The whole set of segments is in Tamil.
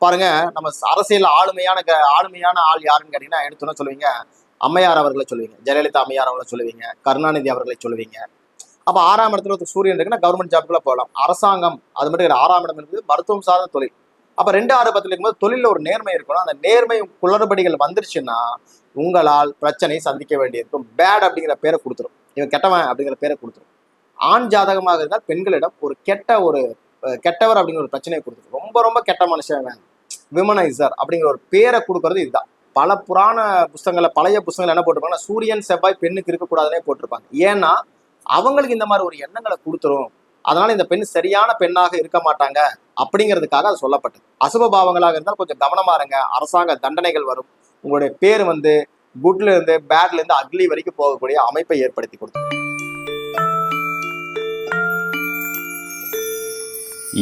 பாருங்க நம்ம அரசியல் ஆளுமையான க- ஆளுமையான ஆள் யாருன்னு கேட்டீங்கன்னா எடுத்தோன்னு சொல்லுவீங்க? அம்மையார் அவர்களை சொல்லுவீங்க. ஜெயலலிதா அம்மையார் அவர்களை சொல்லுவீங்க. கருணாநிதி அவர்களை சொல்லுவீங்க. அப்ப ஆறாம் இடத்துல ஒரு சூரியன் இருக்குன்னா கவர்மெண்ட் ஜாப்குள்ள போகலாம். அரசாங்கம் அது மட்டும் கிடையாது. ஆறாம் இடம் இருக்குது மருத்துவம் சார்ந்த தொழில். அப்ப ரெண்டு ஆறு பத்துல இருக்கும்போது தொழில ஒரு நேர்மை இருக்கணும். அந்த நேர்மை குளறுபடிகள் வந்துருச்சுன்னா உங்களால் பிரச்சனை சந்திக்க வேண்டியிருக்கும். பேட் அப்படிங்கிற பேரை கொடுத்துரும். இவன் கெட்டவன் அப்படிங்கிற பேரை கொடுத்துரும். ஆண் ஜாதகமாக இருந்தால் பெண்களிடம் ஒரு கெட்ட ஒரு கெட்டவர் அப்படிங்கிற ஒரு பிரச்சனையை கொடுத்துரும். ரொம்ப ரொம்ப கெட்ட மனுஷன் விமனைசர் அப்படிங்கிற ஒரு பேரை கொடுக்கறது இதுதான். பல புராண புஸ்தகங்கள்ல பழைய புஸ்தகங்கள் என்ன போட்டிருப்பாங்கன்னா சூரியன் செவ்வாய் பெண்ணுக்கு இருக்கக்கூடாதுன்னே போட்டிருப்பாங்க. ஏன்னா அவங்களுக்கு இந்த மாதிரி ஒரு எண்ணங்களை கொடுத்துரும். அதனால இந்த பெண் சரியான பெண்ணாக இருக்க மாட்டாங்க அப்படிங்கிறதுக்காக அது சொல்லப்பட்டது. அசுப பாவங்களாக இருந்தால் கொஞ்சம் கவனமா இருங்க. அரசாங்க தண்டனைகள் வரும். உங்களுடைய பேர் வந்து குட்ல இருந்து பேட்ல இருந்து அக்லி வரைக்கும் போகக்கூடிய அமைப்பை ஏற்படுத்தி கொடுக்கும்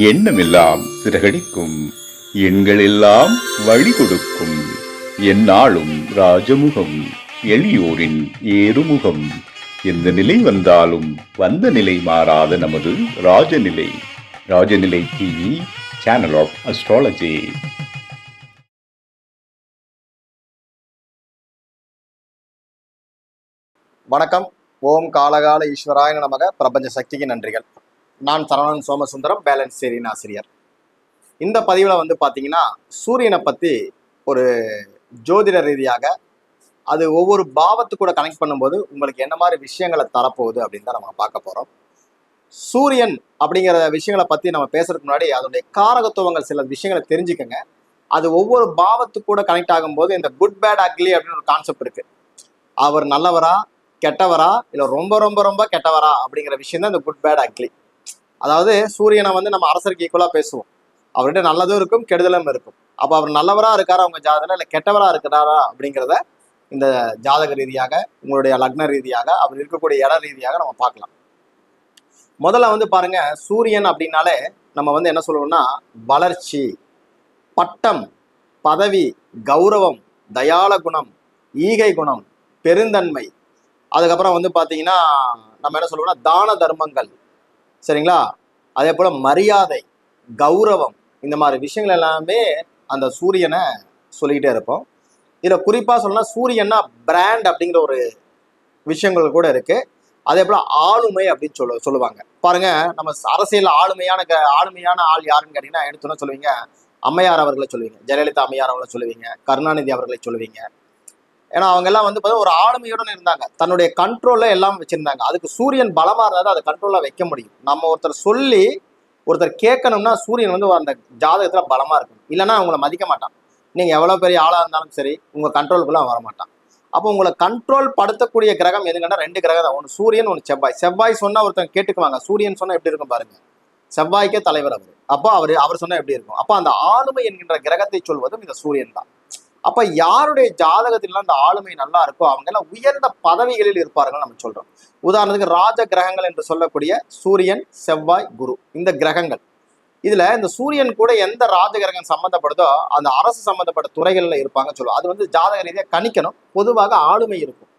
எண்ணமெல்லாம் சிறகடிக்கும் எண்களெல்லாம் வழி கொடுக்கும் என்னாலும் ராஜமுகம் எளியோரின் ஏறுமுகம். எந்த நிலை வந்தாலும் வந்த நிலை மாறாத நமது Rajanilai. Rajanilai TV channel of astrology வணக்கம். ஓம் காலகால ஈஸ்வராய நமக. பிரபஞ்ச சக்திக்கு நன்றிகள். நான் சரவணன் சோமசுந்தரம் பேலன்ஸ் சேரின் ஆசிரியர். இந்த பதிவில் வந்து பார்த்தீங்கன்னா சூரியனை பற்றி ஒரு ஜோதிட ரீதியாக அது ஒவ்வொரு பாவத்து கூட கனெக்ட் பண்ணும்போது உங்களுக்கு என்ன மாதிரி விஷயங்களை தரப்போகுது அப்படின்னு தான் நம்ம பார்க்க போகிறோம் சூரியன் அப்படிங்கிற விஷயங்களை பற்றி நம்ம பேசுறதுக்கு முன்னாடி அதனுடைய காரகத்துவங்கள் சில விஷயங்களை தெரிஞ்சுக்கங்க. அது ஒவ்வொரு பாவத்துக்கு கூட கனெக்ட் ஆகும்போது இந்த குட் பேட் அக்லி அப்படின்னு ஒரு கான்செப்ட் இருக்கு. அவர் நல்லவரா கெட்டவரா இல்லை ரொம்ப ரொம்ப ரொம்ப கெட்டவரா அப்படிங்கிற விஷயம் தான் இந்த குட் பேட் அக்லி அதாவது சூரியனை வந்து நம்ம அரசருக்கு ஈக்குவலாக பேசுவோம். அவர்கிட்ட நல்லதும் இருக்கும் கெடுதலும் இருக்கும். அப்போ அவர் நல்லவராக இருக்காரா அவங்க ஜாதகம் இல்லை கெட்டவராக இருக்கிறாரா அப்படிங்கிறத இந்த ஜாதக ரீதியாக உங்களுடைய லக்ன ரீதியாக அவர் இருக்கக்கூடிய இட ரீதியாக நம்ம பார்க்கலாம். முதல்ல வந்து பாருங்க சூரியன் அப்படின்னாலே நம்ம வந்து என்ன சொல்லுவோம்னா வளர்ச்சி பட்டம் பதவி கௌரவம் தயாள குணம் ஈகை குணம் பெருந்தன்மை. அதுக்கப்புறம் வந்து பார்த்தீங்கன்னா நம்ம என்ன சொல்லுவோம்னா தான தர்மங்கள். சரிங்களா? அதே போல் மரியாதை கௌரவம் இந்த மாதிரி விஷயங்கள் எல்லாமே அந்த சூரியனை சொல்லிக்கிட்டே இருப்போம். இதில் குறிப்பாக சொல்லணும்னா சூரியன்னா பிராண்ட் அப்படிங்கிற ஒரு விஷயங்கள் கூட இருக்குது அதே போல் ஆளுமை அப்படின்னு சொல்ல சொல்லுவாங்க. பாருங்க நம்ம அரசியல் ஆளுமையான க- ஆளுமையான ஆள் யாருன்னு கேட்டிங்கன்னா எடுத்தோன்னு சொல்லுவீங்க? அம்மையார் அவர்களை சொல்லுவீங்க ஜெயலலிதா அம்மையார் அவர்களை சொல்லுவீங்க கருணாநிதி அவர்களை சொல்லுவீங்க. ஏன்னா அவங்க எல்லாம் வந்து பார்த்தா ஒரு ஆளுமையுடன் இருந்தாங்க. தன்னுடைய கண்ட்ரோலில் எல்லாம் வச்சுருந்தாங்க. அதுக்கு சூரியன் பலமாக இருந்தால் அதை கண்ட்ரோலில் வைக்க முடியும். நம்ம ஒருத்தர் சொல்லி ஒருத்தர் கேட்கணும்னா சூரியன் வந்து அந்த ஜாதகத்துல பலமா இருக்கும் இல்லைன்னா அவங்கள மதிக்க மாட்டான். நீங்க எவ்வளவு பெரிய ஆளா இருந்தாலும் சரி உங்க கண்ட்ரோலுக்குள்ள வர மாட்டான் அப்போ உங்களை கண்ட்ரோல் படுத்தக்கூடிய கிரகம் எதுங்கன்னா ரெண்டு கிரகம் தான். ஒன்று சூரியன் ஒன்று செவ்வாய். செவ்வாய் சொன்னா ஒருத்தன் கேட்டுக்குவாங்க. சூரியன் சொன்னா எப்படி இருக்கும் பாருங்க? செவ்வாய்க்கே தலைவர் அவர். அப்போ அவர் அவர் சொன்னா எப்படி இருக்கும்? அப்போ அந்த ஆளுமை என்கின்ற கிரகத்தை சொல்வதும் இந்த சூரியன் தான். அப்ப யாருடைய ஜாதகத்திலாம் அந்த ஆளுமை நல்லா இருக்கோ அவங்க எல்லாம் உயர்ந்த பதவிகளில் இருப்பார்கள் நம்ம சொல்றோம். உதாரணத்துக்கு ராஜ கிரகங்கள் என்று சொல்லக்கூடிய சூரியன் செவ்வாய் குரு இந்த கிரகங்கள். இதுல இந்த சூரியன் கூட எந்த ராஜ கிரகம் சம்பந்தப்படுதோ அந்த அரசு சம்பந்தப்பட்ட துறைகள்ல இருப்பாங்க சொல்லுவோம். அது வந்து ஜாதக ரீதியாக கணிக்கணும். பொதுவாக ஆளுமை இருக்கும்.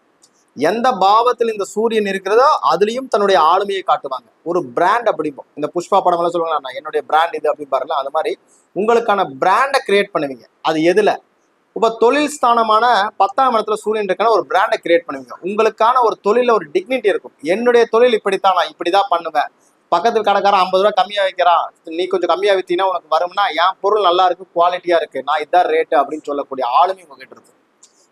எந்த பாவத்தில் இந்த சூரியன் இருக்கிறதோ அதுலயும் தன்னுடைய ஆளுமையை காட்டுவாங்க. ஒரு பிராண்ட் அப்படிப்போம் இந்த புஷ்பா படம் எல்லாம் சொல்லுவாங்க நான் என்னுடைய பிராண்ட் இது அப்படின்னு பாருங்க அது மாதிரி உங்களுக்கான பிராண்டை கிரியேட் பண்ணுவீங்க. அது எதுல? இப்போ தொழில் ஸ்தானமான பத்தாம் இடத்துல சூரியன் இருக்கான ஒரு பிராண்டை கிரியேட் பண்ணுவீங்க. உங்களுக்கான ஒரு தொழிலில் ஒரு டிக்னிட்டி இருக்கும். என்னுடைய தொழில் இப்படித்தான் நான் இப்படி தான் பண்ணுவேன். பக்கத்து கடைக்காரன் ஐம்பது ரூபா கம்மியாக வைக்கிறான். நீ கொஞ்சம் கம்மியாக விற்றீங்கன்னா உனக்கு வரும்னா என் பொருள் நல்லா இருக்கு குவாலிட்டியாக இருக்கு. நான் இதான் ரேட்டு அப்படின்னு சொல்லக்கூடிய ஆளுமே உங்ககிட்ட இருக்கும்.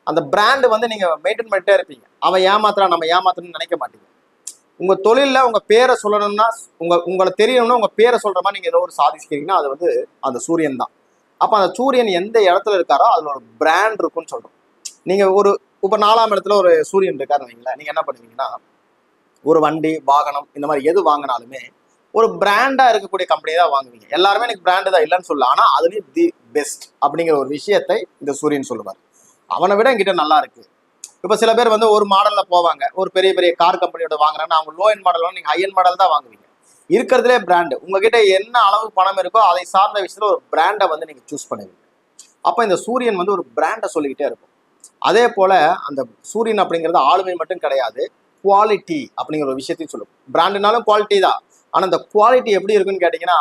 அந்த பிராண்டு வந்து நீங்கள் மெயின்டைன் பண்ணிட்டே இருப்பீங்க. அவன் ஏமாத்துறான் நம்ம ஏமாத்தணும்னு நினைக்க மாட்டீங்க. உங்கள் தொழிலில் உங்கள் பேரை சொல்லணும்னா உங்கள் உங்களை தெரியணும்னா உங்கள் பேரை சொல்கிற மாதிரி நீங்கள் ஏதோ ஒரு சாதிக்கிறீங்கன்னா அது வந்து அந்த சூரியன் தான். அப்போ அந்த சூரியன் எந்த இடத்துல இருக்காரோ அதில் ஒரு பிராண்ட் இருக்கும்னு சொல்கிறோம் நீங்கள் ஒரு இப்போ நாலாம் இடத்துல ஒரு சூரியன் இருக்காருன்னு வைங்களேன் நீங்க என்ன பண்ணுவீங்கன்னா ஒரு வண்டி வாகனம் இந்த மாதிரி எது வாங்கினாலுமே ஒரு பிராண்டாக இருக்கக்கூடிய கம்பெனி தான் வாங்குவீங்க. எல்லாருமே எனக்கு பிராண்டு தான் இல்லைன்னு சொல்லல. ஆனால் அதுலேயும் தி பெஸ்ட் அப்படிங்கிற ஒரு விஷயத்தை இந்த சூரியன் சொல்லுவார். அவனை விட என்கிட்ட நல்லா இருக்கு. இப்போ சில பேர் வந்து ஒரு மாடலில் போவாங்க. ஒரு பெரிய பெரிய கார் கம்பெனியோட வாங்குறாங்கன்னா அவங்க லோ என் மாடல் நீங்கள் ஹை என் மாடல் தான் வாங்குவீங்க. இருக்கிறதுலே பிராண்டு உங்ககிட்ட என்ன அளவு பணம் இருக்கோ அதை சார்ந்த விஷயத்தில் ஒரு பிராண்டை வந்து நீங்கள் சூஸ் பண்ணுவீங்க. அப்போ இந்த சூரியன் வந்து ஒரு பிராண்டை சொல்லிக்கிட்டே இருக்கும். அதே போல் அந்த சூரியன் அப்படிங்கிறது ஆளுமை மட்டும் கிடையாது குவாலிட்டி அப்படிங்கிற ஒரு விஷயத்தையும் சொல்லும். பிராண்டுனாலும் குவாலிட்டி தான். ஆனால் அந்த குவாலிட்டி எப்படி இருக்குன்னு கேட்டிங்கன்னா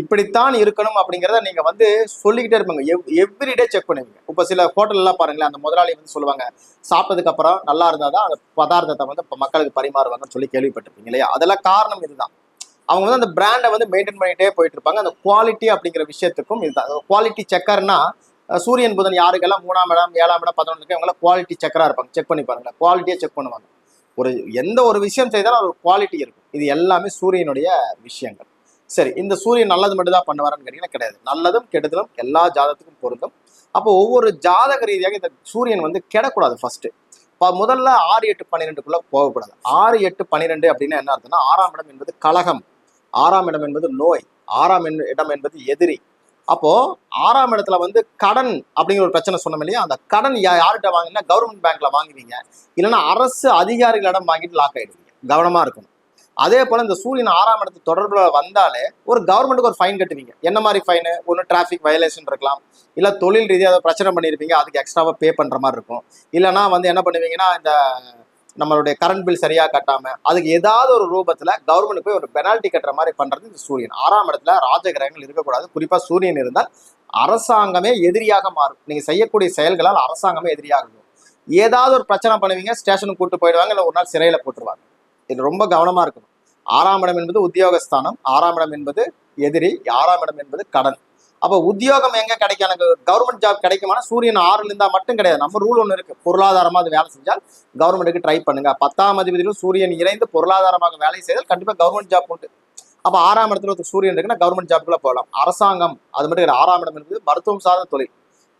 இப்படித்தான் இருக்கணும் அப்படிங்கிறத நீங்கள் வந்து சொல்லிக்கிட்டே இருப்பாங்க. எவ் எவ்ரிடே செக் பண்ணுவீங்க. இப்போ சில ஹோட்டல்லாம் பாருங்களேன் அந்த முதலாளி வந்து சொல்லுவாங்க சாப்பிட்டதுக்கப்புறம் நல்லா இருந்தால் தான் அந்த பதார்த்தத்தை வந்து இப்போ மக்களுக்கு பரிமாறுவாங்கன்னு சொல்லி கேள்விப்பட்டிருப்பீங்க இல்லையா? அதெல்லாம் காரணம் இதுதான். அவங்க வந்து அந்த பிராண்டை வந்து மெயின்டைன் பண்ணிகிட்டே போயிட்டு இருப்பாங்க அந்த குவாலிட்டி அப்படிங்கிற விஷயத்துக்கும் இதுதான். குவாலிட்டி செக்கர்னா சூரியன் புதன் யாருக்கெல்லாம் மூணாம் இடம் ஏழாம் இடம் பதினொன்றுக்கு இவங்களாம் குவாலிட்டி செக்கராக இருப்பாங்க. செக் பண்ணி பாருங்க குவாலிட்டியாக செக் பண்ணுவாங்க. ஒரு எந்த ஒரு விஷயம் செய்தாலும் ஒரு குவாலிட்டி இருக்கும். இது எல்லாமே சூரியனுடைய விஷயங்கள். சரி இந்த சூரியன் நல்லது மட்டும் தான் பண்ணுவாரான்னு கேட்டீங்கன்னா கிடையாது. நல்லதும் கெடுதலும் எல்லா ஜாதகத்துக்கும் பொருந்தும். அப்போ ஒவ்வொரு ஜாதக ரீதியாக இந்த சூரியன் வந்து கெடக்கூடாது ஃபர்ஸ்ட் இப்போ முதல்ல ஆறு எட்டு பன்னிரெண்டுக்குள்ளே போகக்கூடாது. ஆறு எட்டு பன்னிரெண்டு அப்படின்னா என்ன அர்த்தம்னா ஆறாம் இடம் என்பது கழகம். ஆறாம் இடம் என்பது நோய் ஆறாம் இடம் என்பது எதிரி. அப்போ ஆறாம் இடத்துல வந்து கடன் அப்படிங்கிற ஒரு பிரச்சனை சொன்னோம் இல்லையா? அந்த கடன் யார்கிட்ட வாங்கினா கவர்மெண்ட் பேங்க்ல வாங்குவீங்க. இல்லைன்னா அரசு அதிகாரிகளிடம் வாங்கிட்டு லாக் ஆயிடுவீங்க. கவனமா இருக்கணும். அதே போல இந்த சூரியன் ஆறாம் இடத்து தொடர்புல வந்தாலே ஒரு கவர்மெண்ட்டுக்கு ஒரு ஃபைன் கட்டுவீங்க. என்ன மாதிரி ஃபைனு ஒன்று டிராஃபிக் வயலேஷன் இருக்கலாம். இல்ல தொழில் ரீதியாக பிரச்சனை பண்ணியிருப்பீங்க அதுக்கு எக்ஸ்ட்ராவா பே பண்ற மாதிரி இருக்கும். இல்லைன்னா வந்து என்ன பண்ணுவீங்கன்னா இந்த நம்மளுடைய கரண்ட் பில் சரியாக கட்டாமல் அதுக்கு ஏதாவது ஒரு ரூபத்தில் கவர்மெண்ட் போய் ஒரு பெனால்ட்டி கட்டுற மாதிரி பண்ணுறது இந்த சூரியன். ஆறாம் இடத்துல ராஜகிரகங்கள் இருக்கக்கூடாது. குறிப்பாக சூரியன் இருந்தால் அரசாங்கமே எதிரியாக மாறும். நீங்கள் செய்யக்கூடிய செயல்களால் அரசாங்கமே எதிரியாகும் ஏதாவது ஒரு பிரச்சனை பண்ணுவீங்க ஸ்டேஷனுக்கு கூட்டு போயிடுவாங்க இல்லை ஒரு நாள் சிறையில் போட்டுருவாங்க. இது ரொம்ப கவனமாக இருக்கணும். ஆறாம் இடம் என்பது உத்தியோகஸ்தானம். ஆறாம் இடம் என்பது எதிரி. ஆறாம் இடம் என்பது கடன். அப்போ உத்தியோகம் எங்க கிடைக்கும்? எனக்கு கவர்மெண்ட் ஜாப் கிடைக்குமானா சூரியன் ஆறுல இருந்தா மட்டும் கிடையாது. நம்ம ரூல் ஒன்று இருக்கு. பொருளாதாரமா அது வேலை செஞ்சால் கவர்மெண்ட்டுக்கு ட்ரை பண்ணுங்க. பத்தாம் அதிபதியிலும் சூரியன் இணைந்து பொருளாதாரமாக வேலை செய்தால் கண்டிப்பா கவர்மெண்ட் ஜாப் உண்டு. அப்ப ஆறாம் இடத்துல ஒரு சூரியன் இருக்குன்னா கவர்மெண்ட் ஜாப்புக்குள்ள போகலாம். அரசாங்கம் அது மட்டும் ஆறாம் இடம் இருக்குது மருத்துவம் சார்ந்த தொழில்.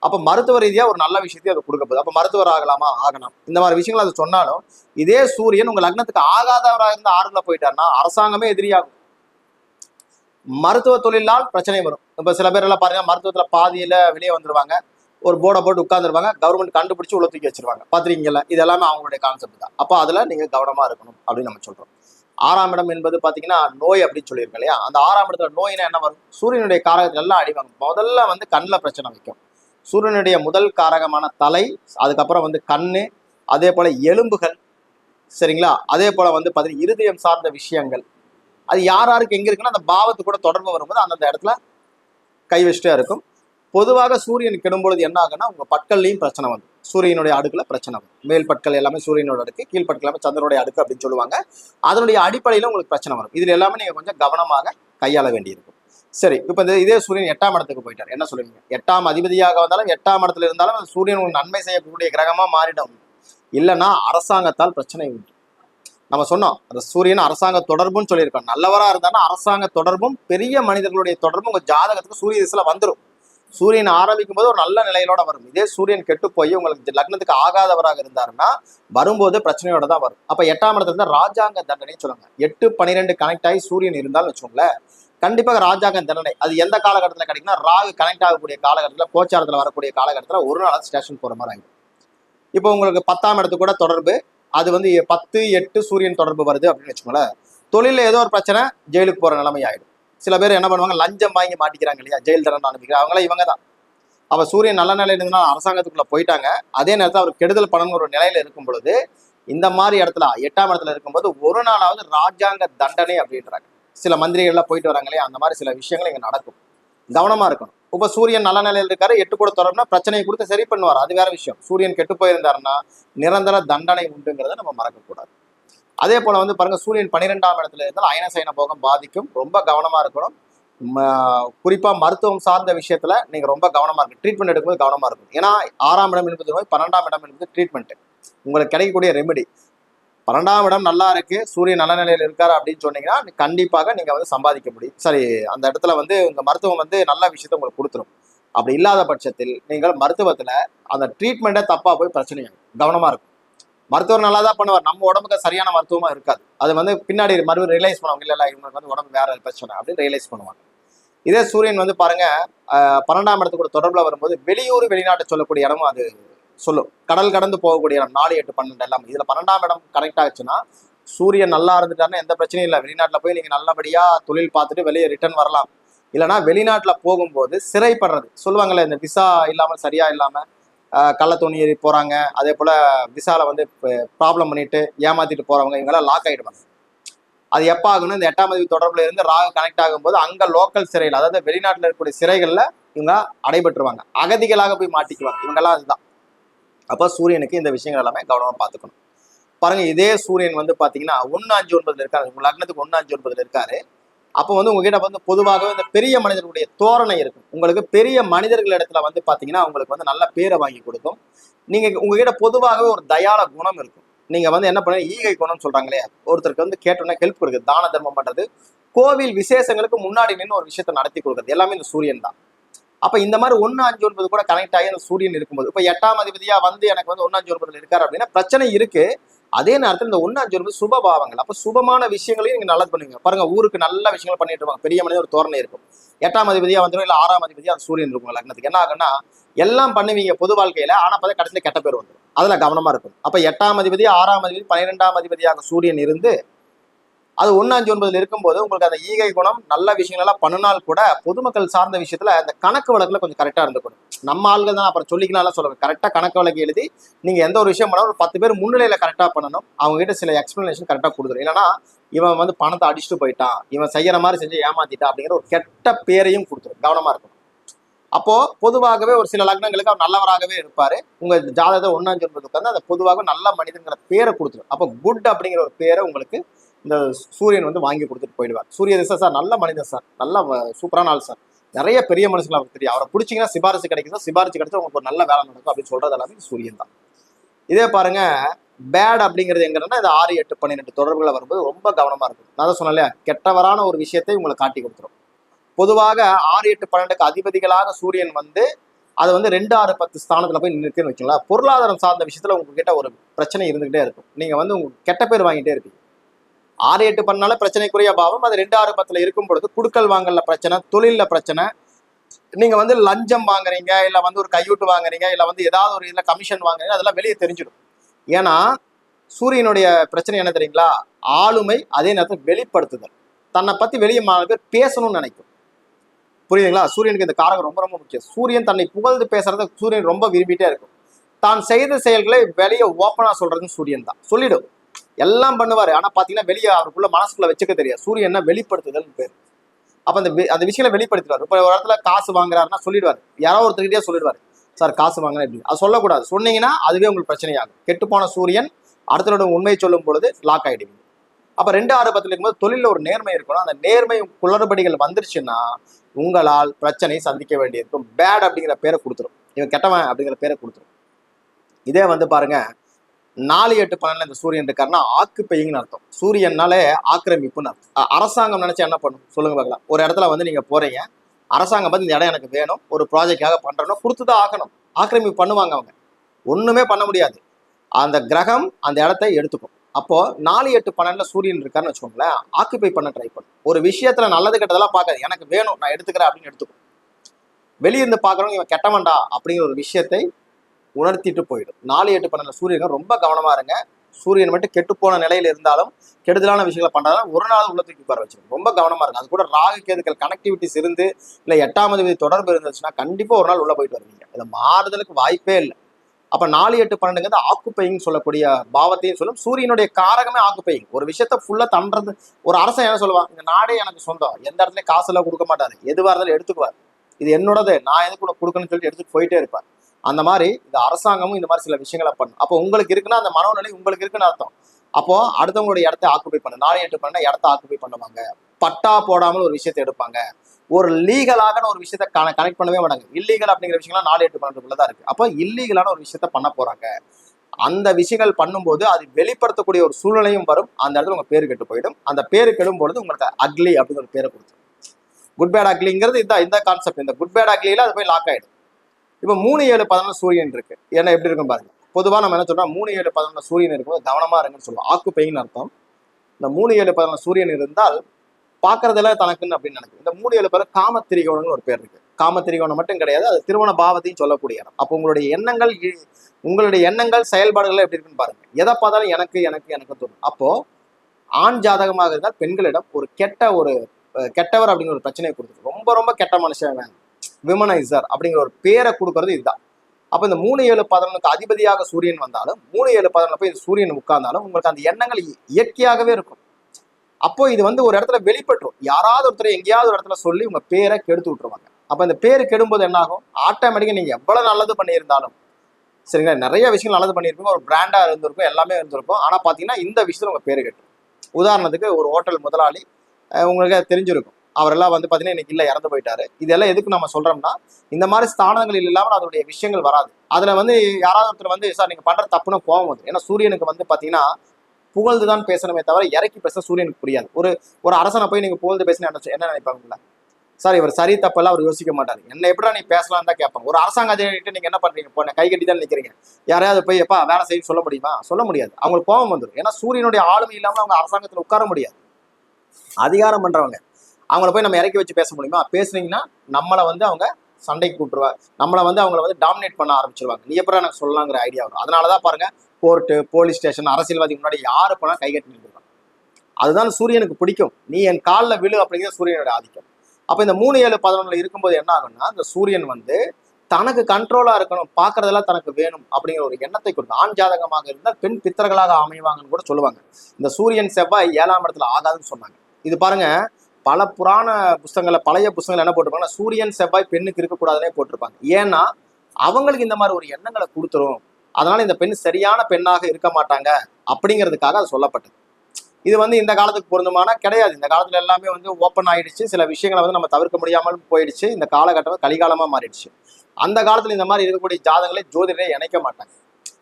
அப்ப மருத்துவ ரீதியா ஒரு நல்ல விஷயத்தையும் அது கொடுக்க போகுது. அப்போ மருத்துவர் ஆகலாமா? ஆகலாம். இந்த மாதிரி விஷயங்கள் அது சொன்னாலும் இதே சூரியன் உங்க லக்னத்துக்கு ஆகாதவராக இருந்து ஆறுல போயிட்டாருன்னா அரசாங்கமே எதிரியாகும். மருத்துவ தொழிலால் பிரச்சனை வரும். இப்போ சில பேர் எல்லாம் பாருங்க மருத்துவத்தில் பாதியில் வெளியே வந்துடுவாங்க ஒரு போர்டை போட்டு உட்காந்துருவாங்க கவர்மெண்ட் கண்டுபிடிச்சி உள்ள தூக்கி வச்சிருவாங்க. பார்த்துருக்கீங்களா இது எல்லாமே அவங்களுடைய கான்செப்ட் தான். அப்போ அதில் நீங்கள் கவனமாக இருக்கணும் அப்படின்னு நம்ம சொல்கிறோம் ஆறாம் இடம் என்பது பார்த்தீங்கன்னா நோய் அப்படின்னு சொல்லியிருக்கோம் இல்லையா? அந்த ஆறாம் இடத்துல நோயினா என்ன வரும்? சூரியனுடைய காரகத்தில் எல்லாம் அடிவாங்க முதல்ல வந்து கண்ணில் பிரச்சனை வைக்கும். சூரியனுடைய முதல் காரகமான தலை அதுக்கப்புறம் வந்து கண் அதே போல் எலும்புகள் சரிங்களா? அதே போல் வந்து பார்த்தீங்கன்னா இருதயம் சார்ந்த விஷயங்கள் அது யார் யாருக்கு எங்கே இருக்குன்னா அந்த பாவத்து கூட தொடர்பு வரும்போது அந்தந்த இடத்துல கை வச்சுட்டே இருக்கும். பொதுவாக சூரியன் கெடும்பொழுது என்ன ஆகுன்னா உங்கள் பட்கள்லையும் பிரச்சனை வந்து சூரியனுடைய அடுக்கில் பிரச்சனை வரும். மேல் பட்கள் எல்லாமே சூரியனோட அடுக்கு கீழ்பட்கள் எல்லாமே சந்திரனுடைய அடுக்கு அப்படின்னு சொல்லுவாங்க. அதனுடைய அடிப்படையில் உங்களுக்கு பிரச்சனை வரும். இதில் எல்லாமே நீங்கள் கொஞ்சம் கவனமாக கையாள வேண்டியிருக்கும். சரி இப்போ இந்த இதே சூரியன் எட்டாம் இடத்துக்கு போயிட்டார். என்ன சொல்லுவீங்க எட்டாம் அதிபதியாக வந்தாலும் எட்டாம் இடத்துல இருந்தாலும் அந்த சூரியன் உங்களுக்கு நன்மை செய்யக்கூடிய கிரகமாக மாறிடும். இல்லைன்னா அரசாங்கத்தால் பிரச்சனை உண்டு. நம்ம சொன்னோம் அந்த சூரியன் அரசாங்க தொடர்புன்னு சொல்லியிருக்கோம் நல்லவரா இருந்தாலும் அரசாங்க தொடர்பும் பெரிய மனிதர்களுடைய தொடர்பும் உங்க ஜாதகத்துக்கு சூரிய திசையில வந்துடும் சூரியன் ஆரம்பிக்கும் போது ஒரு நல்ல நிலையிலோட வரும். இதே சூரியன் கெட்டு போய் உங்களுக்கு லக்னத்துக்கு ஆகாதவராக இருந்தாருன்னா வரும்போது பிரச்சனையோட தான் வரும். அப்ப எட்டாம் இடத்துல இருந்தா ராஜாங்க தண்டனைன்னு சொல்லுவாங்க. எட்டு பன்னிரெண்டு கனெக்ட் ஆகி சூரியன் இருந்தாலும் வச்சுக்கோங்களேன் கண்டிப்பாக ராஜாங்க தண்டனை. அது எந்த காலகட்டத்தில் கிடைக்குன்னா ராகு கனெக்ட் ஆகக்கூடிய காலகட்டத்தில் கோச்சாரத்தில் வரக்கூடிய காலகட்டத்தில் ஒரு நாள் ஸ்டேஷன் போற மாதிரி ஆகிடும் இப்போ உங்களுக்கு பத்தாம் இடத்துக்கு கூட தொடர்பு அது வந்து பத்து எட்டு சூரியன் தொடர்பு வருது அப்படின்னு வச்சுக்கோங்களேன். தொழிலில் ஏதோ ஒரு பிரச்சனை ஜெயிலுக்கு போகிற நிலைமை ஆகிடும் சில பேர் என்ன பண்ணுவாங்க லஞ்சம் வாங்கி மாட்டிக்கிறாங்க இல்லையா? ஜெயில் தரன்னு அனுப்பிக்கிறாங்க அவங்கள இவங்க தான். அவள் சூரியன் நல்ல நிலையில இருந்தா அரசாங்கத்துக்குள்ளே போயிட்டாங்க. அதே நேரத்தில் அவர் கெடுதல் பண்ணணும் ஒரு நிலையில் இருக்கும் பொழுது இந்த மாதிரி இடத்துல எட்டாம் இடத்துல இருக்கும்போது ஒரு நாளாவது ராஜாங்க தண்டனை அப்படின்றாங்க. சில மந்திரிகள்லாம் போயிட்டு வராங்க இல்லையா? அந்த மாதிரி சில விஷயங்கள் இங்கே நடக்கும். கவனமாக இருக்கணும். உப சூரியன் நல்ல நிலையில் இருக்காரு எட்டு கூட தொடர்னா பிரச்சனையை கொடுத்து சரி பண்ணுவார். அது வேற விஷயம். சூரியன் கெட்டு போயிருந்தாருன்னா நிரந்தர தண்டனை உண்டுங்கிறத நம்ம மறக்கக்கூடாது. அதே போல வந்து பாருங்க சூரியன் பன்னிரெண்டாம் இடத்துல இருந்தால் அயன சயன போகம் பாதிக்கும். ரொம்ப கவனமா இருக்கணும். குறிப்பா மருத்துவம் சார்ந்த விஷயத்துல நீங்க ரொம்ப கவனமா இருக்கும் ட்ரீட்மெண்ட் எடுக்கும்போது கவனமா இருக்கும் ஏன்னா ஆறாம் இடம் என்பது நோய் பன்னெண்டாம் இடம் என்பது ட்ரீட்மெண்ட் உங்களுக்கு கிடைக்கக்கூடிய ரெமெடி பன்னெண்டாம் இடம் நல்லா இருக்கு. சூரியன் நல்ல நிலையில் இருக்காரு அப்படின்னு சொன்னீங்கன்னா கண்டிப்பாக நீங்க வந்து சம்பாதிக்க முடியும். சரி அந்த இடத்துல வந்து உங்க மருத்துவம் வந்து நல்ல விஷயத்த உங்களுக்கு கொடுத்துரும். அப்படி இல்லாத பட்சத்தில் நீங்கள் மருத்துவத்துல அந்த ட்ரீட்மெண்ட்டை தப்பா போய் பிரச்சனையாகும் கவனமா இருக்கும். மருத்துவர் நல்லா தான் பண்ணுவார். நம்ம உடம்புக்கு சரியான மருத்துவமா இருக்காது. அது வந்து பின்னாடி மறுபடியும் ரியலைஸ் பண்ணுவாங்க. இல்லை இல்ல இவங்களுக்கு வந்து உடம்பு வேற பிரச்சனை அப்படின்னு ரியலைஸ் பண்ணுவாங்க. இதே சூரியன் வந்து பாருங்க பன்னெண்டாம் இடத்துக்கு தொடர்புல வரும்போது வெளியூர் வெளிநாட்டை சொல்லக்கூடிய இடமும் அது சொல்லும் கடல் கடந்து போகக்கூடிய இடம் நாலு எட்டு பன்னெண்டு எல்லாம். இதில் பன்னெண்டாம் இடம் கனெக்ட் ஆச்சுன்னா சூரியன் நல்லா இருந்துட்டாருன்னா எந்த பிரச்சனையும் இல்லை. வெளிநாட்டில் போய் நீங்கள் நல்லபடியாக தொழில் பார்த்துட்டு வெளியே ரிட்டர்ன் வரலாம். இல்லைன்னா வெளிநாட்டில் போகும்போது சிறைப்படுறது. சொல்லுவாங்களே இந்த விசா இல்லாமல் சரியா இல்லாமல் கள்ள துணி ஏறி அதே போல் விசாவில் வந்து ப்ராப்ளம் பண்ணிட்டு ஏமாத்திட்டு போகிறவங்க இவங்கெல்லாம் லாக் ஆகிடுவாங்க அது எப்போ ஆகணும் இந்த எட்டாம் தேதி தொடர்பில் இருந்து ராகு கனெக்ட் ஆகும்போது அங்கே லோக்கல் சிறையில் அதாவது வெளிநாட்டில் இருக்கக்கூடிய சிறைகளில் இவங்க அடைபட்டுருவாங்க அகதிகளாக போய் மாட்டிக்குவாங்க. இவங்கெல்லாம் அதுதான். அப்ப சூரியனுக்கு இந்த விஷயங்கள் எல்லாமே கவனமாக பார்த்துக்கணும். பாருங்க இதே சூரியன் வந்து பாத்தீங்கன்னா ஒன்று அஞ்சு ஒன்பதுல இருக்காரு. உங்க லக்னத்துக்கு ஒன்று அஞ்சு ஒன்பதுல இருக்காரு. அப்போ வந்து உங்ககிட்ட வந்து பொதுவாகவே இந்த பெரிய மனிதர்களுடைய தோரணை இருக்கும். உங்களுக்கு பெரிய மனிதர்கள் இடத்துல வந்து பாத்தீங்கன்னா உங்களுக்கு வந்து நல்ல பேரை வாங்கி கொடுக்கும். நீங்க உங்ககிட்ட பொதுவாகவே ஒரு தயால குணம் இருக்கும். நீங்க வந்து என்ன பண்ணுங்க ஈகை குணம்னு சொல்கிறாங்களே ஒருத்தருக்கு வந்து கேட்டோன்னே ஹெல்ப் கொடுக்குது. தான தர்மம் பண்றது. கோவில் விசேஷங்களுக்கு முன்னாடி நின்று ஒரு விஷயத்தை நடத்தி கொடுக்குறது. எல்லாமே இந்த சூரியன் தான். அப்போ இந்த மாதிரி ஒன்று அஞ்சு ஒன்பது கூட கனெக்ட் ஆகி அந்த சூரியன் இருக்கும்போது. இப்போ எட்டாம் அதிபதியாக வந்து எனக்கு வந்து ஒன்று அஞ்சு ஒன்பதுல இருக்காரு அப்படின்னா பிரச்சனை இருக்குது அதே நேரத்தில் இந்த ஒன்று அஞ்சு ஒன்பது சுபபாவங்கள் அப்போ சுபமான விஷயங்களையும் நீங்கள் நல்லது பண்ணுவீங்க. பாருங்கள் ஊருக்கு நல்ல விஷயங்கள் பண்ணிட்டு இருப்பாங்க. பெரிய மனித ஒரு தோரணை இருக்கும். எட்டாம் அதிபதியாக வந்துடும் இல்லை ஆறாம் அதிபதியாக அந்த சூரியன் இருக்கும் லக்னத்துக்கு. என்ன ஆகுன்னா எல்லாம் பண்ணுவீங்க பொது வாழ்க்கையில் ஆனால் பார்த்தா கடைசியில் கெட்ட பேர் வந்துடும் அதில் கவனமாக இருக்கும் அப்போ எட்டாம் அதிபதி ஆறாம் அதிபதி பன்னிரெண்டாம் அதிபதியாக சூரியன் இருந்து அது ஒன்னாஞ்சு ஒன்பதுல இருக்கும்போது உங்களுக்கு அந்த ஈகை குணம் நல்ல விஷயங்கள்லாம் பண்ணினால் கூட பொதுமக்கள் சார்ந்த விஷயத்துல அந்த கணக்கு வழக்குல கொஞ்சம் கரெக்டா இருந்துக்கணும். நம்ம ஆள்கள் தான் அப்புறம் சொல்லிக்கலாம் சொல்லுங்க கரெக்டா கணக்கு வழக்கு எழுதி நீங்க எந்த ஒரு விஷயம் பண்ணாலும் ஒரு பத்து பேர் முன்னிலையில கரெக்டா பண்ணணும். அவங்க கிட்ட சில எக்ஸ்பிளனேஷன் கரெக்டா கொடுத்துரும். இல்லைன்னா இவன் வந்து பணத்தை அடிச்சுட்டு போயிட்டான். இவன் செய்யற மாதிரி செஞ்சு ஏமாத்திட்டான் அப்படிங்கிற ஒரு கெட்ட பேரையும் கொடுத்துரும். கவனமா இருக்கணும். அப்போ பொதுவாகவே ஒரு சில லக்னங்களுக்கு அவர் நல்லவராகவே இருப்பாரு. உங்க ஜாதகத்தை ஒன்னாஞ்சு ஒன்பது உட்காந்து அந்த பொதுவாக நல்ல மனிதங்கிற பேரை கொடுத்துரும். அப்போ குட் அப்படிங்கிற ஒரு பேரை உங்களுக்கு இந்த சூரியன் வந்து வாங்கி கொடுத்துட்டு போயிடுவார். சூரிய திசை சார் நல்ல மனிதன் சார். நல்ல சூப்பரான ஆள் சார். நிறைய பெரிய மனுஷங்களை அவருக்கு தெரியும். அவரை பிடிச்சிங்கன்னா சிபாரிசு கிடைக்கும் சார் சிபாரிசு கிடைச்சா உங்களுக்கு ஒரு நல்ல வேலை நடக்கும் அப்படின்னு சொல்றது எல்லாமே சூரியன் தான். இதே பாருங்க பேட் அப்படிங்கிறது எங்கன்னா இந்த ஆறு எட்டு பன்னிரெண்டு தொடர்புகளை வரும்போது ரொம்ப கவனமா இருக்கும் நான் தான் சொன்னேன் கெட்டவரான ஒரு விஷயத்தை உங்களுக்கு காட்டி கொடுத்துரும். பொதுவாக ஆறு எட்டு பன்னெண்டுக்கு அதிபதிகளாக சூரியன் வந்து அது வந்து ரெண்டு ஆறு பத்து ஸ்தானத்துல போய் நிற்குன்னு வச்சுங்களா பொருளாதாரம் சார்ந்த விஷயத்துல உங்ககிட்ட ஒரு பிரச்சனை இருந்துகிட்டே இருக்கும். நீங்க வந்து உங்க கெட்ட பேர் வாங்கிட்டே இருப்பீங்க. ஆறு எட்டு பண்ணால பிரச்சனைக்குரிய பாவம் அது ரெண்டு ஆறு பத்தில் இருக்கும் பொழுது குடுக்கல் வாங்கல பிரச்சனை தொழிலில் பிரச்சனை. நீங்க வந்து லஞ்சம் வாங்குறீங்க இல்லை வந்து ஒரு கையூட்டு வாங்குறீங்க இல்லை வந்து ஏதாவது ஒரு இதில் கமிஷன் வாங்குறீங்க அதெல்லாம் வெளியே தெரிஞ்சிடும். ஏன்னா சூரியனுடைய பிரச்சனை என்ன தெரியுங்களா? ஆளுமை அதே நேரத்தில் வெளிப்படுத்துதல். தன்னை பற்றி வெளியே பேர் பேசணும்னு நினைக்கும். புரியுதுங்களா? சூரியனுக்கு இந்த காரகம் ரொம்ப ரொம்ப முக்கியம். சூரியன் தன்னை புகழ்ந்து பேசுறத சூரியன் ரொம்ப விரும்பிட்டே இருக்கும். தான் செய்த செயல்களை வெளியே ஓப்பனாக சொல்கிறதுன்னு சூரியன் தான். சொல்லிடும். எல்லாம் பண்ணுவார். ஆனால் பார்த்தீங்கன்னா வெளியே அவருக்குள்ள மனசுக்குள்ள வச்சுக்க தெரியாது. சூரியன் வெளிப்படுத்துதல் பேர். அப்போ அந்த அந்த விஷயங்களை வெளிப்படுத்திடுவார். இப்போ ஒரு இடத்துல காசு வாங்குறாருன்னா சொல்லிடுவார். யாரோ ஒருத்தர்கிட்டயே சொல்லிடுவார். சார் காசு வாங்கினா அப்படின்னு அது சொல்லக்கூடாது. சொன்னீங்கன்னா அதுவே உங்களுக்கு பிரச்சனையாகும். கெட்டுப்போன சூரியன் அடுத்தவரோட உண்மையை சொல்லும் பொழுது லாக் ஆகிடுவீங்க அப்போ ரெண்டு ஆறு பத்தில் இருக்கும்போது தொழிலில் ஒரு நேர்மை இருக்கணும். அந்த நேர்மை குளறுபடிகள் வந்துருச்சுன்னா உங்களால் பிரச்சனை சந்திக்க வேண்டியிருக்கும். பேட் அப்படிங்கிற பேரை கொடுத்துரும். இவன் கெட்டவன் அப்படிங்கிற பேரை கொடுத்துரும். இதே வந்து பாருங்க நாலு எட்டு பன்னெண்டுல இந்த சூரியன் இருக்காருன்னா ஆக்குப்பையிங்னு அர்த்தம். சூரியன்னாலே ஆக்கிரமிப்புன்னு அர்த்தம். அரசாங்கம் நினைச்சா என்ன பண்ணும்? சொல்லுங்க பார்க்கலாம். ஒரு இடத்துல வந்து நீங்க போறீங்க. அரசாங்கம் வந்து இந்த இடம் எனக்கு வேணும். ஒரு ப்ராஜெக்டாக பண்றோம்னா கொடுத்துதான் ஆகணும். ஆக்கிரமிப்பு பண்ணுவாங்க அவங்க. ஒண்ணுமே பண்ண முடியாது. அந்த கிரகம் அந்த இடத்த எடுத்துக்கும். அப்போ நாலு எட்டு பன்னெண்டுல சூரியன் இருக்காருன்னு வச்சுக்கோங்களேன் ஆக்குப்பை பண்ண ட்ரை பண்ணும். ஒரு விஷயத்துல நல்லது கெட்டதெல்லாம் பார்க்காது. எனக்கு வேணும் நான் எடுத்துக்கிறேன் அப்படின்னு எடுத்துக்கும். வெளியிருந்து பார்க்குறவங்க இவன் கெட்டவன்டா அப்படிங்கிற ஒரு விஷயத்தை உணர்த்திட்டு போயிடும். நாலு எட்டு பன்னெண்டு சூரியன் ரொம்ப கவனமா இருங்க. சூரியன் மட்டும் கெட்டுப்போன நிலையில இருந்தாலும் கெடுதலான விஷயங்களை பண்ணாதான் ஒரு நாள் உள்ள தூக்கி உட்கார வச்சிருக்கும் ரொம்ப கவனமா இருக்கும் அது கூட ராகு கேதுக்கள் கனெக்டிவிட்டிஸ் இருந்து இல்லை எட்டாம் அதிபதி தொடர்பு இருந்துச்சுன்னா கண்டிப்பா ஒரு நாள் உள்ள போயிட்டு வருவீங்க. இதுல மாறுதலுக்கு வாய்ப்பே இல்லை. அப்ப நாலு எட்டு பன்னெண்டுங்கிறது ஆக்குப்பையிங் சொல்லக்கூடிய பாவத்தையும் சொல்லும். சூரியனுடைய காரகமே ஆக்குப்பையிங் ஒரு விஷயத்த ஃபுல்லா தண்டுறது ஒரு அரசன் என்ன சொல்லுவான்? இந்த நாடே எனக்கு சொந்தம். எந்த இடத்துலையும் காசு எல்லாம் கொடுக்க மாட்டாரு. எதுவா இருந்தாலும் எடுத்துக்குவார். இது என்னோடது. நான் எதுக்கு கூட கொடுக்கணும்னு சொல்லிட்டு எடுத்துட்டு போயிட்டே இருப்பார். அந்த மாதிரி இந்த அரசாங்கமும் இந்த மாதிரி சில விஷயங்களை பண்ணும். அப்போ உங்களுக்கு இருக்குன்னா அந்த மனோநிலை உங்களுக்கு இருக்குன்னு அர்த்தம். அப்போ அடுத்தவங்களுடைய இடத்த ஆக்குபை பண்ண. நாலு எட்டு பண்ண இடத்த ஆக்குபை பண்ணுவாங்க. பட்டா போடாமல் ஒரு விஷயத்தை எடுப்பாங்க. ஒரு லீகலாக ஒரு விஷயத்த கனெக்ட் பண்ணவே மாட்டாங்க. இல்லீகல் அப்படிங்கிற விஷயம்லாம் நாலு எட்டு பன்னெண்டுக்குள்ள தான் இருக்கு. அப்போ இல்லீகலான ஒரு விஷயத்த பண்ண போறாங்க. அந்த விஷயங்கள் பண்ணும்போது அது வெளிப்படுத்தக்கூடிய ஒரு சூழ்நிலையும் வரும். அந்த இடத்துல உங்க பேரு கெட்டு போயிடும். அந்த பேரு கெடும் பொழுது உங்களுக்கு அக்லி அப்படின்னு ஒரு பேரை கொடுத்துரும். குட் பேட் அக்லிங்கிறது இந்த இந்த கான்செப்ட் இந்த குட் பேட் அக்லியில அது போய் லாக் ஆயிடும். இப்போ மூணு ஏழு பதினொன்று சூரியன் இருக்கு. ஏன்னா எப்படி இருக்கும் பாருங்க? பொதுவாக நம்ம என்ன சொல்றோம்? மூணு ஏழு பதினொன்று சூரியன் இருக்கும்போது கவனமா இருங்கன்னு சொல்லுவோம். ஆக்குப்பைன்னு அர்த்தம். இந்த மூணு ஏழு பதினொன்று சூரியன் இருந்தால் பார்க்கறதெல்லாம் தனக்குன்னு அப்படின்னு நினைக்கும் இந்த மூணு ஏழு பேர் காமத்திரிகோணம்னு ஒரு பேர் இருக்கு. காமத்திரிகோணம் மட்டும் கிடையாது அது திருமண பாவத்தையும் சொல்லக்கூடிய இடம். அப்போ உங்களுடைய எண்ணங்கள் உங்களுடைய எண்ணங்கள் செயல்பாடுகள் எப்படி இருக்குன்னு பாருங்க. எதை பார்த்தாலும் எனக்கு எனக்கு எனக்கு தோணும். அப்போ ஆண் ஜாதகமாக இருந்தால் பெண்களிடம் ஒரு கெட்ட ஒரு கெட்டவர் அப்படிங்கிற ஒரு பிரச்சனையை கொடுத்துருக்கு ரொம்ப ரொம்ப கெட்ட மனுஷன் வேணும். விமனைசர் அப்படிங்கிற ஒரு பேரை கொடுக்கறது இதுதான். அப்போ இந்த மூணு ஏழு பதினொன்றுக்கு அதிபதியாக சூரியன் வந்தாலும் மூணு ஏழு பதினொன்று போய் சூரியன் உட்கார்ந்தாலும் உங்களுக்கு அந்த எண்ணங்கள் இயற்கையாகவே இருக்கும். அப்போ இது வந்து ஒரு இடத்துல வெளிப்பட்டுரும். யாராவது ஒருத்தர் எங்கேயாவது ஒரு இடத்துல சொல்லி உங்க பேரை கெடுத்து விட்டுருவாங்க. அப்போ இந்த பேரு கெடும்போது என்ன ஆகும் ஆட்டோமேட்டிக்கா நீங்க எவ்வளவு நல்லது பண்ணியிருந்தாலும் சரிங்களா? நிறைய விஷயங்கள் நல்லது பண்ணியிருப்பீங்க. ஒரு பிராண்டா இருந்திருக்கும் எல்லாமே இருந்திருக்கும். ஆனா பாத்தீங்கன்னா இந்த விஷயத்தில் உங்க பேரு கெட்டும் உதாரணத்துக்கு ஒரு ஹோட்டல் முதலாளி அஹ் உங்களுக்கு தெரிஞ்சிருக்கும். அவரெல்லாம் வந்து பார்த்தீங்கன்னா இன்னைக்கு இல்லை இறந்து போயிட்டாரு. இதெல்லாம் எதுக்கு நம்ம சொல்றோம்னா இந்த மாதிரி ஸ்தானங்கள் இல்லாமல் அதனுடைய விஷயங்கள் வராது. அதில் வந்து யாராவது ஒருத்தர் வந்து சார் நீங்கள் பண்ணுற தப்புன்னு கோவம் வந்து ஏன்னா சூரியனுக்கு வந்து பார்த்தீங்கன்னா புகழ்ந்து தான் பேசணுமே தவிர இறக்கி பேச சூரியனுக்கு புரியாது. ஒரு ஒரு அரசனை போய் நீங்கள் புகழ்ந்து பேசினா என்ன என்ன நினைப்பாங்கல்ல? சார் இவர் சரி தப்பெல்லாம் அவர் யோசிக்க மாட்டார். என்ன எப்படா நீ பேசலாம் தான் கேட்பாங்க. ஒரு அரசாங்க அதிகாரிகிட்ட நீங்க என்ன பண்றீங்க? போன கை கட்டி தான் நிற்கிறீங்க யாரையாவது போய் எப்பா வேலை செய்ய சொல்ல முடியுமா? சொல்ல முடியாது. அவங்களுக்கு கோபம் வந்துடும் ஏன்னா சூரியனுடைய ஆளுமை இல்லாமல் அவங்க அரசாங்கத்தில் உட்கார முடியாது. அதிகாரம் பண்றவங்க. அவங்கள போய் நம்ம இறக்கி வச்சு பேச முடியுமா? பேசுனீங்கன்னா நம்மளை வந்து அவங்க சண்டைக்கு கூட்டுருவாங்க நம்மளை வந்து அவங்கள வந்து டாமினேட் பண்ண ஆரம்பிச்சிருவாங்க. நீ எப்படா எனக்கு சொல்லலாங்கிற ஐடியா வரும். அதனாலதான் பாருங்க கோர்ட்டு போலீஸ் ஸ்டேஷன் அரசியல்வாதி முன்னாடி யாரு போனால் கை கட்டி அதுதான் சூரியனுக்கு பிடிக்கும். நீ என் காலில் விழு அப்படிங்கிறது சூரியனுடைய ஆதிக்கம். அப்போ இந்த மூணு ஏழு பதினொன்றுல இருக்கும்போது என்ன ஆகும்னா இந்த சூரியன் வந்து தனக்கு கண்ட்ரோலாக இருக்கணும் பார்க்கறதெல்லாம் தனக்கு வேணும் அப்படிங்கிற ஒரு எண்ணத்தை கொண்டு ஆண் ஜாதகமாக இருந்தால் பெண் பித்தர்களாக அமைவாங்கன்னு கூட சொல்லுவாங்க. இந்த சூரியன் செவ்வாய் ஏழாம் இடத்துல ஆகாதுன்னு சொன்னாங்க. இது பாருங்க பல புராண புஸ்தகங்களை பழைய புஸ்தகங்கள் என்ன போட்டிருப்பாங்கன்னா சூரியன் செவ்வாய் பெண்ணுக்கு இருக்கக்கூடாதுன்னே போட்டிருப்பாங்க. ஏன்னா அவங்களுக்கு இந்த மாதிரி ஒரு எண்ணங்களை கொடுத்துரும். அதனால இந்த பெண் சரியான பெண்ணாக இருக்க மாட்டாங்க அப்படிங்கிறதுக்காக அது சொல்லப்பட்டது. இது வந்து இந்த காலத்துக்கு பொருந்தமான கிடையாது. இந்த காலத்துல எல்லாமே வந்து ஓப்பன் ஆயிடுச்சு. சில விஷயங்களை வந்து நம்ம தவிர்க்க முடியாமல் போயிடுச்சு. இந்த காலகட்டம் கலிகாலமா மாறிடுச்சு. அந்த காலத்துல இந்த மாதிரி இருக்கக்கூடிய ஜாதகங்களை ஜோதிடரை இணைக்க மாட்டாங்க.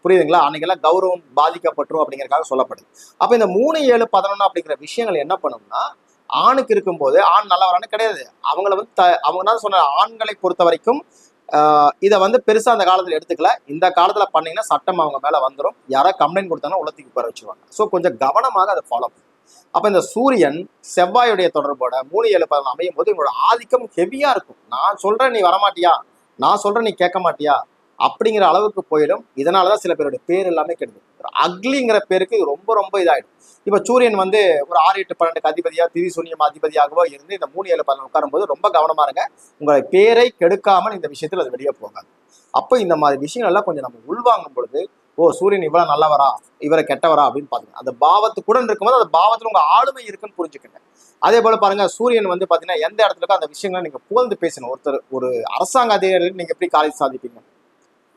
புரியுதுங்களா? அன்னைக்கெல்லாம் கௌரவம் பாதிக்கப்பட்டுரும் அப்படிங்கறதுக்காக சொல்லப்படுது அப்ப இந்த மூணு ஏழு பதினொன்று அப்படிங்கிற விஷயங்கள் என்ன பண்ணும்னா ஆணுக்கு இருக்கும்போது ஆண் நல்லவரானு கிடையாது. அவங்கள வந்து த- அவங்க சொன்ன ஆண்களை பொறுத்த வரைக்கும் ஆஹ் இதை வந்து பெருசா அந்த காலத்துல எடுத்துக்கல. இந்த காலத்துல பண்ணீங்கன்னா சட்டம் அவங்க மேல வந்துடும் யாராவது கம்ப்ளைண்ட் கொடுத்தாங்கன்னா உலகத்துக்கு போற வச்சுருவாங்க. ஸோ கொஞ்சம் கவனமாக அதை ஃபாலோ பண்ணும் அப்ப இந்த சூரியன் செவ்வாயுடைய தொடர்போட மூணு ஏழு பதினொன்று அமையும் போது இவங்களோட ஆதிக்கம் ஹெவியா இருக்கும். நான் சொல்றேன் நீ வரமாட்டியா? நான் சொல்றேன் நீ கேட்க மாட்டியா? அப்படிங்கிற அளவுக்கு போயிடும். இதனாலதான் சில பேருடைய பேர் எல்லாமே கெடுது. அக்லிங்கிற பேருக்கு ரொம்ப ரொம்ப இதாகிடும் இப்போ சூரியன் வந்து ஒரு ஆறு எட்டு பன்னெண்டுக்கு அதிபதியாக திதி சூன்யம் அதிபதியாகவோ இருந்து இந்த மூணு ஏழு பதினொன்று உட்காரும்போது ரொம்ப கவனமா இருங்க. உங்களை பேரை கெடுக்காமல் இந்த விஷயத்தில் அது வெளியே போகாது. அப்போ இந்த மாதிரி விஷயங்கள் எல்லாம் கொஞ்சம் நம்ம உள்வாங்கும் பொழுது ஓ சூரியன் இவ்வளோ நல்லவரா இவரை கெட்டவரா அப்படின்னு பாருங்க அந்த பாவத்துக்குடன் இருக்கும்போது அந்த பாவத்தில் உங்க ஆளுமை இருக்குன்னு புரிஞ்சுக்கங்க. அதே போல் பாருங்க சூரியன் வந்து பார்த்தீங்கன்னா எந்த இடத்துல இருக்கோ அந்த விஷயங்களை நீங்க புகழ்ந்து பேசணும். ஒருத்தர் ஒரு அரசாங்க அதிகாரிகள் நீங்க எப்படி காலேஜ் சாதிப்பீங்க?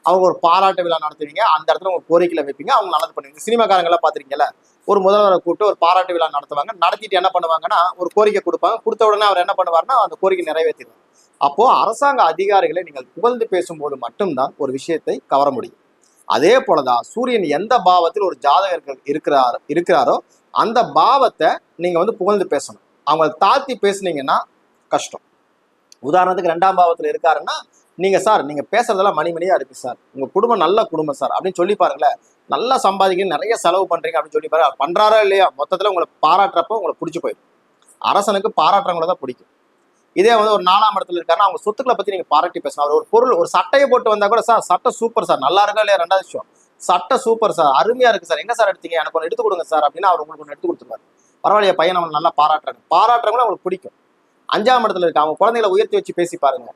அவங்க ஒரு பாராட்டு விழா நடத்துவீங்க. அந்த இடத்துல உங்க கோரிக்கையில வைப்பீங்க. அவங்க நல்லது பண்ணுவீங்க. சினிமாக்காரங்க எல்லாம் பாத்திருக்கீங்கல்ல ஒரு முதல்வரை கூப்பிட்டு ஒரு பாராட்டு விழா நடத்துவாங்க. நடத்திட்டு என்ன பண்ணுவாங்கன்னா ஒரு கோரிக்கை கொடுப்பாங்க. கொடுத்த உடனே அவர் என்ன பண்ணுவாருன்னா அந்த கோரிக்கை நிறைவேற்றிடுவார். அப்போ அரசாங்க அதிகாரிகளை நீங்கள் புகழ்ந்து பேசும்போது மட்டும்தான் ஒரு விஷயத்தை கவர முடியும். அதே போலதான் சூரியன் எந்த பாவத்தில் ஒரு ஜாதகர்கள் இருக்கிறார் இருக்கிறாரோ அந்த பாவத்தை நீங்க வந்து புகழ்ந்து பேசணும். அவங்களை தாழ்த்தி பேசுனீங்கன்னா கஷ்டம். உதாரணத்துக்கு ரெண்டாம் பாவத்தில் இருக்காருன்னா நீங்க சார் நீங்க பேசுறதெல்லாம் மணி மணியா இருக்கு சார். உங்க குடும்பம் நல்ல குடும்பம் சார். அப்படின்னு சொல்லி பாருங்களேன். நல்லா சம்பாதிக்க நிறைய செலவு பண்றீங்க அப்படின்னு சொல்லி பாருங்க. பண்றாரா இல்லையா? மொத்தத்துல உங்களை பாராட்டுறப்ப உங்களுக்கு பிடிச்சி போயிடும். அரசனுக்கு பாராட்டுறவங்கள தான் பிடிக்கும். இதே வந்து ஒரு நாலாம் இடத்துல இருக்காருன்னா அவங்க சொத்துக்களை பத்தி நீங்க பாராட்டி பேசணும். அவர் ஒரு பொருள் ஒரு சட்டையை போட்டு வந்தா கூட சார் சட்டை சூப்பர் சார். நல்லா இருக்கா இல்லையா? ரெண்டாவது விஷயம். சட்டை சூப்பர் சார். அருமையா இருக்கு சார். என்ன சார் எடுத்தீங்க? எனக்கு ஒன்று எடுத்து கொடுங்க சார் அப்படின்னு அவர் உங்களுக்கு ஒன்று எடுத்து கொடுத்துருவாரு. பரவாயில்லையா பையன் அவங்க நல்லா பாராட்டுறாங்க. பாராட்டுறவங்களும் அவங்களுக்கு பிடிக்கும். அஞ்சாம் இடத்துல இருக்க அவங்க குழந்தைகளை உயர்த்தி வச்சு பேசி பாருங்க.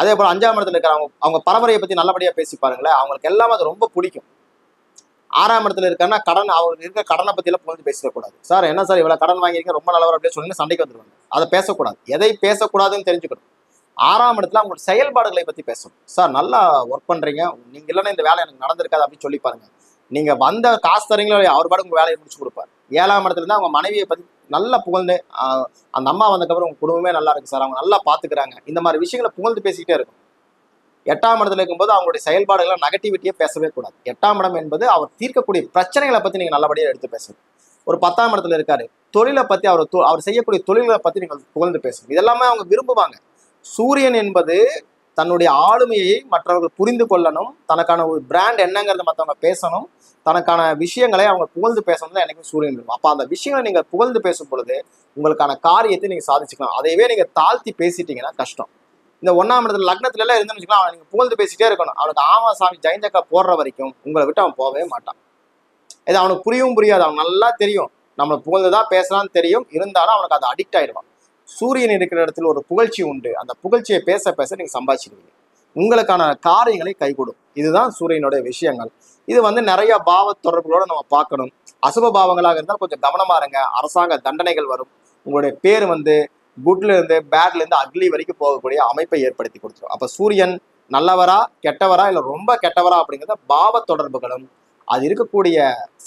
அதே போல அஞ்சாம் இடத்துல இருக்கிற அவங்க அவங்க பரம்பரையை பத்தி நல்லபடியா பேசி பாருங்களேன். அவங்களுக்கு எல்லாமே அது ரொம்ப பிடிக்கும். ஆறாம் இடத்துல இருக்கான்னா கடன் அவங்களுக்கு இருக்க கடனை பத்தி எல்லாம் புகழ்ந்து பேசக்கூடாது சார் என்ன சார் இவ்வளோ கடன் வாங்கியிருக்கீங்க? ரொம்ப நல்லவர் அப்படின்னு சொல்லி சண்டைக்கு வந்துருவாங்க. அதை பேசக்கூடாது. எதை பேசக்கூடாதுன்னு தெரிஞ்சுக்கணும். ஆறாம் இடத்துல அவங்களோட செயல்பாடுகளை பத்தி பேசணும். சார் நல்லா ஒர்க் பண்றீங்க. நீங்க இல்லைன்னா இந்த வேலை எனக்கு நடந்திருக்காது அப்படின்னு சொல்லி பாருங்க. நீங்க வந்த காசு தரீங்களோ அவர் பாடு உங்க வேலையை முடிச்சு கொடுப்பாரு. ஏழாம் இடத்துல இருந்து அவங்க மனைவியை பத்தி நல்லா புகழ்ந்து அந்த அம்மா வந்தக்கப்புறம் உங்க குடும்பமே நல்லா இருக்கு சார். அவங்க நல்லா பாத்துக்கிறாங்க. இந்த மாதிரி விஷயங்களை புகழ்ந்து பேசிக்கிட்டே இருக்கும். எட்டாம் இடத்துல இருக்கும்போது அவங்களுடைய செயல்பாடுகள்லாம் நெகட்டிவிட்டியே பேசவே கூடாது. எட்டாம் இடம் என்பது அவர் தீர்க்கக்கூடிய பிரச்சனைகளை பத்தி நீங்க நல்லபடியாக எடுத்து பேசணும். ஒரு பத்தாம் இடத்துல இருக்காரு. தொழிலை பத்தி அவர் தொ- அவர் செய்யக்கூடிய தொழில்களை பத்தி நீங்கள் புகழ்ந்து பேசணும். இதெல்லாமே அவங்க விரும்புவாங்க. சூரியன் என்பது தன்னுடைய ஆளுமையை மற்றவர்கள் புரிந்து கொள்ளணும். தனக்கான ஒரு பிராண்ட் என்னங்கிறத மற்றவங்க பேசணும். தனக்கான விஷயங்களை அவங்க புகழ்ந்து பேசணும் தான் எனக்கு சூரியன் இருக்கும். அப்போ அந்த விஷயங்களை நீங்கள் புகழ்ந்து பேசும் பொழுது உங்களுக்கான காரியத்தை நீங்கள் சாதிச்சுக்கலாம். அதையவே நீங்கள் தாழ்த்தி பேசிட்டீங்கன்னா கஷ்டம். இந்த ஒன்றாம் இடத்துல லக்னத்துல எல்லாம் இருந்துன்னு வச்சுக்கலாம் அவன் நீங்கள் புகழ்ந்து பேசிட்டே இருக்கணும். அவனுக்கு ஆமா சாமி ஜெயந்தக்கா போடுற வரைக்கும் உங்களை விட்டு அவன் போகவே மாட்டான். இது அவனுக்கு புரியவும் புரியாது. அவன் நல்லா தெரியும். நம்மளை புகழ்ந்துதான் பேசலாம்னு தெரியும். இருந்தாலும் அவனுக்கு அது அடிக்ட் ஆயிடுவான். சூரியன் இருக்கிற இடத்துல ஒரு புகழ்ச்சி உண்டு. அந்த புகழ்ச்சியை பேச பேச நீங்க சம்பாதிச்சிருவீங்க. உங்களுக்கான காரியங்களை கைகூடும் இதுதான் சூரியனுடைய விஷயங்கள். இது வந்து நிறைய பாவ தொடர்புகளோட நம்ம பார்க்கணும். அசுப பாவங்களாக இருந்தால் கொஞ்சம் கவனமா இருங்க. அரசாங்க தண்டனைகள் வரும். உங்களுடைய பேர் வந்து குட்ல இருந்து பேட்ல இருந்து அக்லி வரைக்கும் போகக்கூடிய அமைப்பை ஏற்படுத்தி கொடுத்துரும். அப்ப சூரியன் நல்லவரா கெட்டவரா இல்ல ரொம்ப கெட்டவரா அப்படிங்கிறத பாவ தொடர்புகளும் அது இருக்கக்கூடிய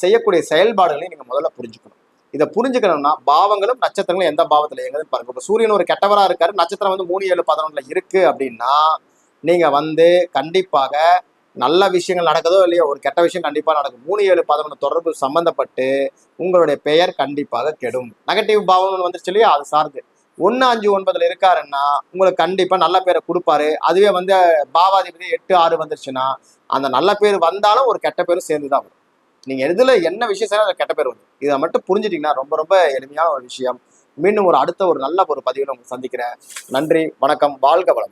செய்யக்கூடிய செயல்பாடுகளையும் நீங்க முதல்ல புரிஞ்சுக்கணும். இதை புரிஞ்சுக்கணும்னா பாவங்களும் நட்சத்திரங்களும் எந்த பாவத்தில் இயங்குதுன்னு பாருங்க. இப்போ சூரியன் ஒரு கெட்டவராக இருக்காரு நட்சத்திரம் வந்து மூணு ஏழு பதினொன்றில் இருக்கு அப்படின்னா நீங்கள் வந்து கண்டிப்பாக நல்ல விஷயங்கள் நடக்குதோ இல்லையோ ஒரு கெட்ட விஷயம் கண்டிப்பாக நடக்கும். மூணு ஏழு பதினொன்று தொடர்பு சம்மந்தப்பட்டு உங்களுடைய பெயர் கண்டிப்பாக கெடும். நெகட்டிவ் பாவம் வந்துருச்சு இல்லையா? அது சார்ந்து. ஒன்று அஞ்சு ஒன்பதுல இருக்காருன்னா உங்களுக்கு கண்டிப்பாக நல்ல பேரை கொடுப்பாரு. அதுவே வந்து பாவாதிபதி எட்டு ஆறு வந்துருச்சுன்னா அந்த நல்ல பேர் வந்தாலும் ஒரு கெட்ட பேரும் சேர்ந்து தான் வரும். நீங்க எதுல என்ன விஷயம் செய்யணும் கெட்ட பேர் வரும். இதை மட்டும் புரிஞ்சுட்டீங்கன்னா ரொம்ப ரொம்ப எளிமையான ஒரு விஷயம். மீண்டும் ஒரு அடுத்த ஒரு நல்ல ஒரு பதிவில் உங்களுக்கு சந்திக்கிறேன். நன்றி வணக்கம் வாழ்க வளம்.